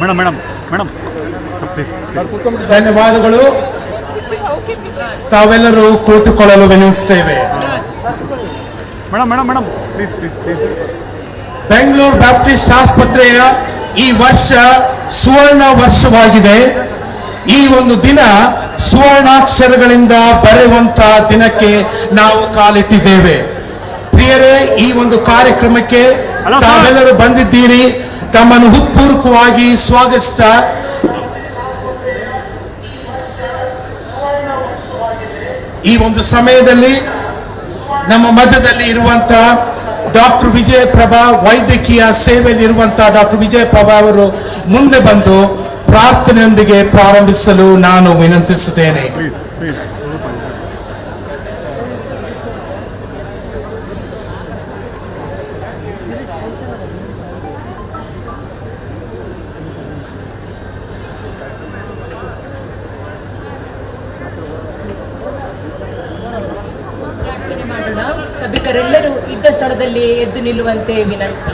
Madam madam madam. ಧನ್ಯವಾದಗಳು. ತಾವೆಲ್ಲರೂ ಕುಳಿತುಕೊಳ್ಳಲು ವಿನಿಸ್ತೇವೆ madam madam madam. Please please please Bengaluru Baptist ಆಸ್ಪತ್ರೆಯ ಈ ವರ್ಷ ಸುವರ್ಣ ವರ್ಷವಾಗಿದೆ. ಈ ಒಂದು ದಿನ ಸುವರ್ಣಾಕ್ಷರಗಳಿಂದ ಬರೆಯುವಂತಹ ದಿನಕ್ಕೆ ನಾವು ಕಾಲಿಟ್ಟಿದ್ದೇವೆ. ಪ್ರಿಯರೇ ಈ ಒಂದು ಕಾರ್ಯಕ್ರಮಕ್ಕೆ ತಾವೆಲ್ಲರೂ ಬಂದಿದ್ದೀರಿ. ತಮ್ಮನ್ನು ಹುತ್ಪೂರ್ವಕವಾಗಿ ಸ್ವಾಗತಿಸ್ತಾ ಈ ಒಂದು ಸಮಯದಲ್ಲಿ ನಮ್ಮ ಮಧ್ಯದಲ್ಲಿ ಇರುವಂತ ಡಾಕ್ಟರ್ ವಿಜಯ ಪ್ರಭಾ ವೈದ್ಯಕೀಯ ಸೇವೆಯಲ್ಲಿ ಇರುವಂತಹ ಡಾಕ್ಟರ್ ವಿಜಯ ಪ್ರಭಾ ಅವರು ಮುಂದೆ ಬಂದು ಪ್ರಾರ್ಥನೆಯೊಂದಿಗೆ ಪ್ರಾರಂಭಿಸಲು ನಾನು ವಿನಂತಿಸುತ್ತೇನೆ ಪ್ಲೀಸ್ ಪ್ಲೀಸ್ ಪ್ರಾರ್ಥನೆ ಮಾಡೋಣ ಸಭಿಕರೆಲ್ಲರೂ ಇದ್ದ ಸ್ಥಳದಲ್ಲಿ ಎದ್ದು ನಿಲ್ಲುವಂತೆ ವಿನಂತಿ.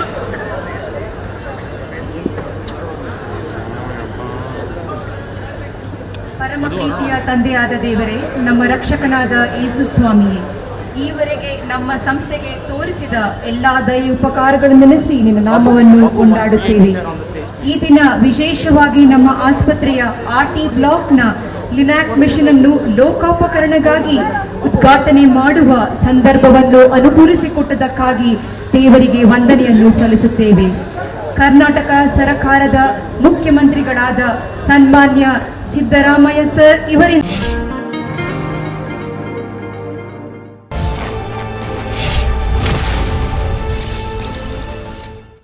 ಪರಮ ಪ್ರೀತಿಯ ತಂದೆಯಾದ ದೇವರೇ ನಮ್ಮ ರಕ್ಷಕನಾದ ಯೇಸು ಸ್ವಾಮಿಯೇ. ಈವರೆಗೆ ನಮ್ಮ ಸಂಸ್ಥೆಗೆ ತೋರಿಸಿದ ಎಲ್ಲಾ ದೈ ಉಪಕಾರಗಳನ್ನು ನೆನೆಸಿ ನಿಮ್ಮ ನಾಮವನ್ನು ಕೊಂಡಾಡುತ್ತೇವೆ. ಈ ದಿನ ವಿಶೇಷವಾಗಿ ನಮ್ಮ ಆಸ್ಪತ್ರೆಯ ಆರ್ ಟಿ ಬ್ಲಾಕ್ನ ಲಿನಾಕ್ ಮಿಷನ್ ಅನ್ನು ಲೋಕೋಪಕರಣಗಾಗಿ ಉದ್ಘಾಟನೆ ಮಾಡುವ ಸಂದರ್ಭವನ್ನು ಅನುಕೂಲಿಸಿಕೊಟ್ಟದಕ್ಕಾಗಿ ದೇವರಿಗೆ ವಂದನೆಯನ್ನು ಸಲ್ಲಿಸುತ್ತೇವೆ. ಕರ್ನಾಟಕ ಸರಕಾರದ ಮುಖ್ಯಮಂತ್ರಿಗಳಾದ ಸನ್ಮಾನ್ಯ ಸಿದ್ದರಾಮಯ್ಯ ಸರ್ ಇವರಿಂದ